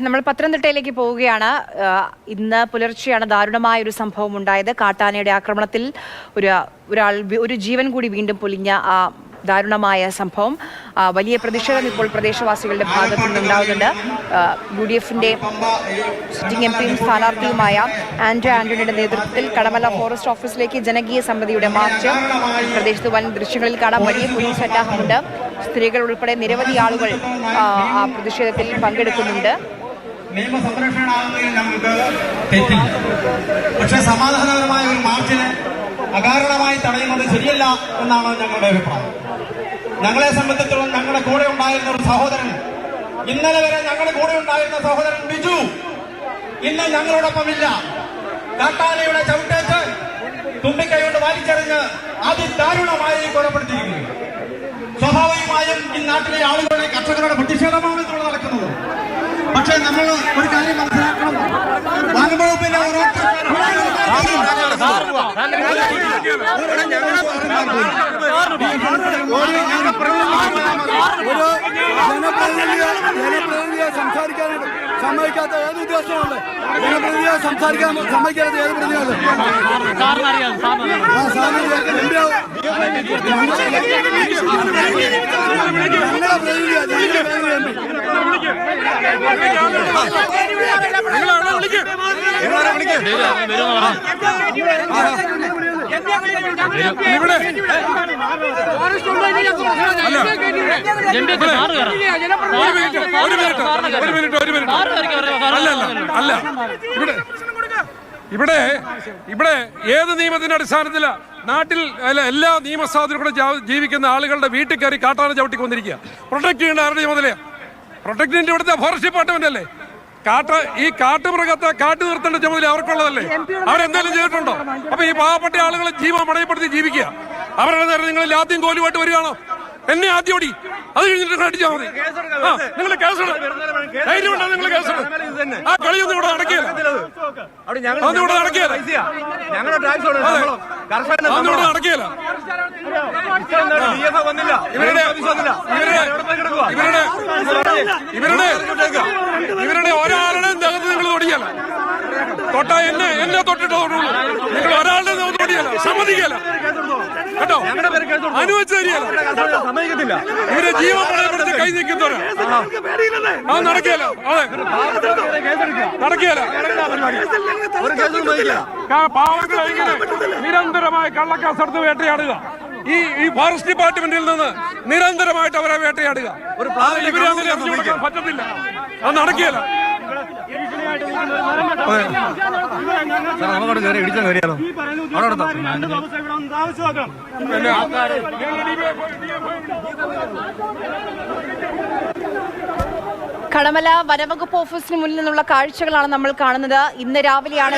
നമ്മൾ പത്തനംതിട്ടയിലേക്ക് പോവുകയാണ്. ഇന്ന് പുലർച്ചെയാണ് ദാരുണമായ ഒരു സംഭവം ഉണ്ടായത്. കാട്ടാനയുടെ ആക്രമണത്തിൽ ഒരു ഒരാൾ ഒരു ജീവൻ കൂടി വീണ്ടും പൊലിഞ്ഞ ആ ദാരുണമായ സംഭവം. വലിയ പ്രതിഷേധം ഇപ്പോൾ പ്രദേശവാസികളുടെ ഭാഗത്തു നിന്നുണ്ടാകുന്നുണ്ട് യു ഡി എഫിന്റെ സിറ്റിംഗ് എം പിയും സ്ഥാനാർത്ഥിയുമായ ആന്റോ ആന്റണിയുടെ നേതൃത്വത്തിൽ കടമല ഫോറസ്റ്റ് ഓഫീസിലേക്ക് ജനകീയ സമിതിയുടെ മാർച്ച്. പ്രദേശത്ത് വൻ ദൃശ്യങ്ങളിൽ കാണാൻ വലിയ പോലീസ് സന്നാഹമുണ്ട് സ്ത്രീകൾ ഉൾപ്പെടെ നിരവധി ആളുകൾ ആ, പ്രതിഷേധത്തിൽ പങ്കെടുക്കുന്നുണ്ട്. നിയമസംരക്ഷണമാകുന്നതിൽ സമാധാനപരമായ ഒരു മാർച്ചിനെ അകാരണമായി തടയുന്നത് ശരിയല്ല എന്നാണ് ഞങ്ങളുടെ അഭിപ്രായം. ഞങ്ങളെ സംബന്ധിച്ചിടത്തോളം ഞങ്ങളുടെ കൂടെ ഉണ്ടായിരുന്ന ഒരു സഹോദരൻ. ഇന്നലെ വരെ ഞങ്ങളുടെ കൂടെ ഉണ്ടായിരുന്ന സഹോദരൻ ബിജു. ഇന്ന് ഞങ്ങളോടൊപ്പമില്ല കാട്ടാനയുടെ ചവിട്ടേറ്റ് തുമ്പിക്കൈകൊണ്ട് വലിച്ചെറിഞ്ഞ് അതിദാരുണമായി കൊലപ്പെടുത്തിയിരിക്കുന്നു. സ്വാഭാവികമായും ഈ നാട്ടിലെ ആളുകളെ കർഷകരുടെ പ്രതിഷേധമാണ് ഇതുകൊണ്ട് നടക്കുന്നത്. പക്ഷേ നമ്മൾ ഒരു കാര്യം മനസ്സിലാക്കണം. വനംവകുപ്പിന്റെ ഒരൊറ്റ ഒരു ജനപ്രതിനിധിയെ ജനപ്രതിനിധിയെ സംസാരിക്കാനായിട്ട് സമ്മതിക്കാത്ത ഏത് ഉദ്യോഗസ്ഥനുണ്ട് ജനപ്രതിനിധിയെ സംസാരിക്കാൻ സമ്മതിക്കാത്ത ഏത് എംപിയാവും ഞങ്ങളുടെ പ്രതിനിധിയാ ഞങ്ങളുടെ പ്രതിനിധി എം പി ഒരു മിനിറ്റ് ഒരു മിനിറ്റ് ഒരു മിനിറ്റ് ഒരു മിനിറ്റ് ഇവിടെ ഇവിടെ ഏത് നിയമത്തിന്റെ അടിസ്ഥാനത്തില? നാട്ടിൽ അല്ല എല്ലാ നിയമസാധുക്കളും ജീവിക്കുന്ന ആളുകളുടെ വീട്ടിൽ കയറി കാട്ടാന ചവിട്ടിക്കൊണ്ടിരിക്കുക പ്രൊട്ടക്ട് ചെയ്യേണ്ട ആരുടെ ചുമതലയാ പ്രൊട്ടക്ട് ചെയ്യേണ്ട ഇവിടുത്തെ ഫോറസ്റ്റ് ഡിപ്പാർട്ട്മെന്റ് അല്ലേ? കാട്ട് ഈ കാട്ടുമൃഗത്തെ കാട്ടു നിർത്തേണ്ട ചുമതല അവർക്കുള്ളതല്ലേ? അവരെന്തെങ്കിലും ചെയ്തിട്ടുണ്ടോ? അപ്പൊ ഈ പാവപ്പെട്ട ആളുകളെ ജീവൻ മടയപ്പെടുത്തി ജീവിക്കുക. അവരുടെ നേരം നിങ്ങൾ ആദ്യം കോലുമായിട്ട് വരികയാണോ? എന്നെ ആദ്യം ഓടി. അത് കഴിഞ്ഞിട്ട് അടിച്ചാൽ മതി. ആ നിങ്ങൾ കേസെടും ധൈര്യമുണ്ടോ നിങ്ങൾ കേസെടും ആ കളിയൊന്നും ഇവിടെ നടക്കില്ല അതൊന്നും ഇവിടെ നടക്കില്ല ഇവരുടെ ഇവരുടെ ഇവരുടെ ദേഹത്ത് നിങ്ങൾ തൊടിയല്ല തൊട്ട എന്നെ എന്നെ തൊട്ടിട്ട് നിങ്ങൾ ഒരാളുടെ ദേഹത്ത് തൊടിയല്ല സമ്മതിക്കല്ല. കേട്ടോ? അനുവദിച്ചു തരികയല്ല. ഇവരെ ജീവൻ കൈ നിൽക്കുന്നവരാ ആ. നടക്കില്ല അതെ. സമ്മതിക്കില്ല പാവങ്ങളെ ഇങ്ങനെ നിരന്തരമായ കള്ളക്കാസെടുത്ത് വേട്ടയാടുക. ഈ ഈ ഫോറസ്റ്റ് ഡിപ്പാർട്ട്മെന്റിൽ നിന്ന് നിരന്തരമായിട്ട് അവരെ വേട്ടയാടുക. ഒരു പ്ലാവിലെ ഇവരെ അങ്ങനെ എറിഞ്ഞു കൊടുക്കാൻ പറ്റത്തില്ല. അത് നടക്കുകയല്ല? പിന്നെ കടമല വനവകുപ്പ് ഓഫീസിന് മുന്നിൽ നിന്നുള്ള കാഴ്ചകളാണ് നമ്മൾ കാണുന്നത്. ഇന്ന് രാവിലെയാണ്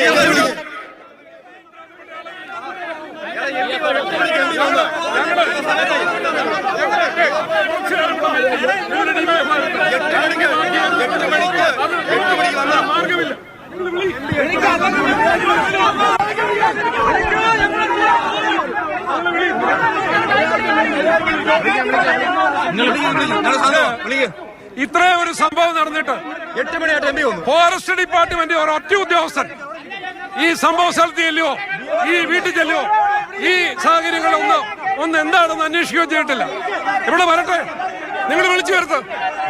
മാർഗമില്ല ഇത്രയും ഒരു സംഭവം നടന്നിട്ട് എട്ട് മണിയായിട്ട് ഫോറസ്റ്റ് ഡിപ്പാർട്ട്മെന്റ് ഒരു ഒറ്റ ഉദ്യോഗസ്ഥൻ ഈ സംഭവ സ്ഥലത്ത് ചെല്ലുവോ? ഈ വീട്ടിൽ ചെല്ലുവോ? ഈ സാഹചര്യങ്ങൾ ഒന്ന് ഒന്ന് എന്താണെന്ന് അന്വേഷിക്കുകയോ ചെയ്തിട്ടില്ല. ഇവിടെ വരട്ടെ. നിങ്ങൾ വിളിച്ചു വരുത്തും.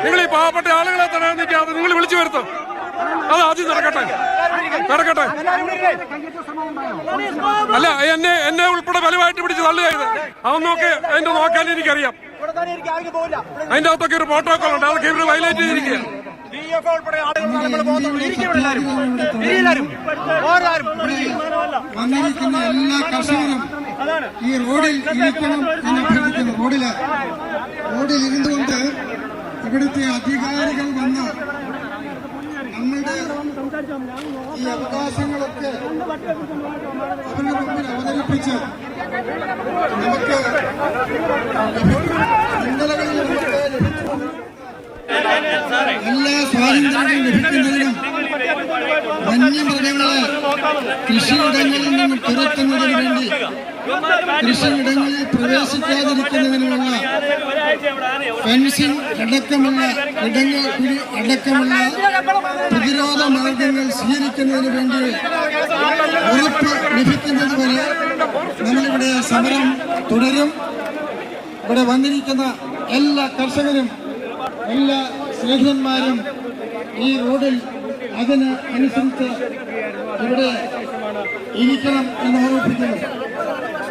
നിങ്ങൾ ഈ പാവപ്പെട്ട ആളുകളെ തടയാൻ നിൽക്കാതെ നിങ്ങൾ വിളിച്ചു വരുത്ത്. അത് ആദ്യം നടക്കട്ടെ. നടക്കട്ടെ. അല്ല എന്നെ എന്നെ ഉൾപ്പെടെ ബലമായിട്ട് പിടിച്ച് തള്ളുക അവൻ അതൊന്നൊക്കെ അതിന്റെ നോക്കാൻ എനിക്കറിയാം. അതിന്റെ അകത്തൊക്കെ ഒരു പ്രോട്ടോകോൾ ഉണ്ട് അതൊക്കെ ഇവർ വയലേറ്റ് ചെയ്തിരിക്കുക വന്നിരിക്കുന്ന എല്ലാ കർഷകരും ഈ റോഡിൽ ഇരിക്കണം എന്ന് അഭ്യർത്ഥിക്കുന്നു റോഡിൽ റോഡിൽ ഇരുന്നുകൊണ്ട് ഇവിടുത്തെ അധികാരികൾ വന്ന് ഈ അവകാശങ്ങളൊക്കെ അവരുടെ മുമ്പിൽ അവതരിപ്പിച്ച് നമുക്ക് ഇന്നലകളിൽ നമുക്ക് എല്ലാ സ്വാതന്ത്ര്യങ്ങളും ലഭിക്കുന്നതിനും വന്യമൃഗങ്ങളെ കൃഷിയിടങ്ങളിൽ നിന്നും തുരത്തുന്നതിന് വേണ്ടി കൃഷിയിടങ്ങളിൽ പ്രവേശിക്കാതിരിക്കുന്നതിനുള്ള ഫെൻസിംഗ് അടക്കമുള്ള ഇടങ്ങൾ കുഴി അടക്കമുള്ള പ്രതിരോധ മാർഗങ്ങൾ സ്വീകരിക്കുന്നതിന് വേണ്ടി ഉറപ്പ് ലഭിക്കുന്നത് വരെ നമ്മളിവിടെ സമരം തുടരും. ഇവിടെ വന്നിരിക്കുന്ന എല്ലാ കർഷകരും എല്ലാ സ്നേഹിതന്മാരും ഈ റോഡിൽ അതിന് അനുസരിച്ച് ഇവിടെ ഇരിക്കണം എന്ന് ഓർമ്മിപ്പിക്കുന്നു.